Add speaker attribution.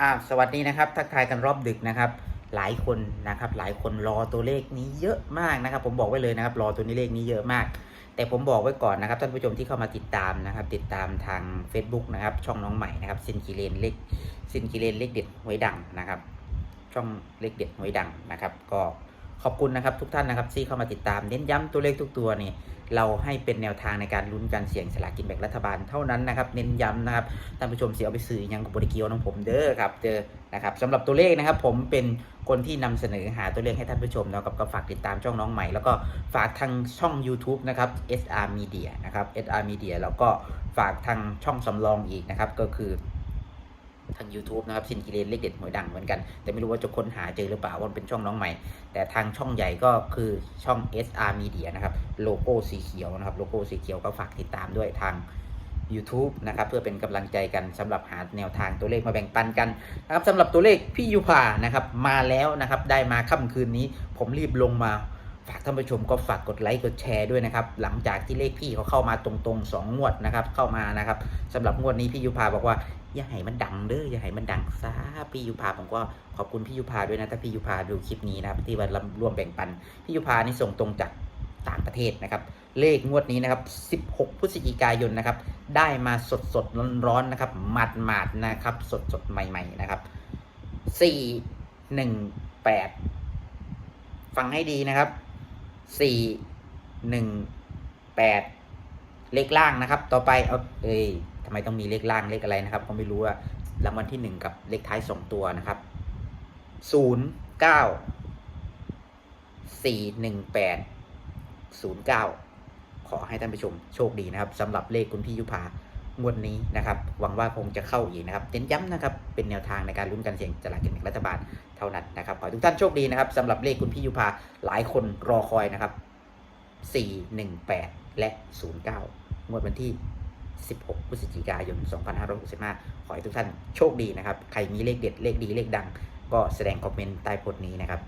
Speaker 1: อ่าสวัสดีนะครับทักทายกันรอบดึกนะครับ หลายคนนะครับหลายคนรอตัวเลขนี้เยอะมากนะครับ ผมบอกไว้เลยนะครับ รอตัวนี้เลขนี้เยอะมาก แต่ผมบอกไว้ก่อนนะครับท่านผู้ชมที่เข้ามาติดตามนะครับ ติดตามทาง Facebook นะครับ ช่องน้องใหม่นะครับซินกิเลนเลขซินกิเลนเลขเด็ดหวยดังนะครับ ช่องเลขเด็ดหวยดังนะครับ ก็ ขอบคุณนะครับทุกท่านนะครับที่เข้ามาติดตามเน้นย้ำตัวเลขทุกตัวนี่เราให้เป็นแนวทางในการลุ้นการเสี่ยงสลากกินแบ่งรัฐบาลเท่านั้นนะครับ เน้นย้ำนะครับท่านผู้ชมเสียเอาไปซื้อยังกับบริเกียวของผมเด้อครับเจอนะครับสำหรับตัวเลขนะครับ ผมเป็นคนที่นำเสนอหาตัวเลขให้ท่านผู้ชมแล้วก็ก็ฝากติดตามช่องน้องใหม่ แล้วก็ฝากทางช่อง YouTube นะครับ SR Media นะครับ SR Media แล้วก็ฝากทางช่องสำรองอีกนะครับก็คือ ทาง YouTube นะครับซินกิเลนเลขเด็ดหวยดังเหมือนกัน แต่ไม่รู้ว่าจะค้นหาเจอหรือเปล่าว่ามันเป็นช่องน้องใหม่ แต่ทางช่องใหญ่ก็คือช่อง SR Media นะครับโลโก้สีเขียวนะครับโลโก้สีเขียวก็ฝากติดตามด้วยทาง YouTube นะครับเพื่อเป็นกำลังใจกันสำหรับหาแนวทางตัวเลขมาแบ่งปันกันนะครับสำหรับตัวเลขพี่ยุพานะครับมาแล้วนะครับได้มาค่ำคืนนี้ผมรีบลงมา ฝากท่านผู้ชมก็ฝากกดไลค์กดแชร์ด้วยนะครับ หลังจากที่เลขพี่เขาเข้ามาตรงๆ 2 งวดนะครับ เข้ามานะครับสำหรับงวดนี้พี่ยุพาบอกว่าอย่าให้มันดังเด้ออย่าให้มันดังซะพี่ยุพาผมก็ขอบคุณพี่ยุพาด้วยนะถ้าพี่ยุพาดูคลิปนี้นะครับที่มาร่วมแบ่งปันพี่ยุพานี่ส่งตรงจากต่างประเทศนะครับ เลขงวดนี้นะครับ 16 พฤศจิกายนนะครับ ได้มาสดสดร้อนร้อนๆนะครับหมาดหมาดๆนะครับ สดสดๆใหม่ ๆนะครับ 4 1 8 ฟังให้ดีนะครับ 4 1 8เลขล่างนะครับ ต่อไปเอาเอ้ยทำไมต้องมีเลขล่างเลขอะไรนะครับ ก็ไม่รู้อะรางวัลที่1กับเลขท้าย2ตัวนะครับ0 9 4 1 8 09ขอให้ท่านผู้ชมโชคดีนะครับสำหรับเลขคุณพี่ยุพา งวดนี้นะครับ หวังว่าคงจะเข้าอีกนะครับเน้นย้ำนะครับ เป็นแนวทางในการลุ้นการเสี่ยงสลากกินแบ่งรัฐบาลเท่านั้นนะครับ ขอให้ทุกท่านโชคดีนะครับสำหรับเลขคุณพี่ยุพาหลายคนรอคอยนะครับ 418 และ 09 งวดวันที่ 16 พฤศจิกายน 2565 ขอให้ทุกท่านโชคดีนะครับ ใครมีเลขเด็ดเลขดีเลขดัง ก็แสดงคอมเมนต์ใต้โพสต์นี้นะครับ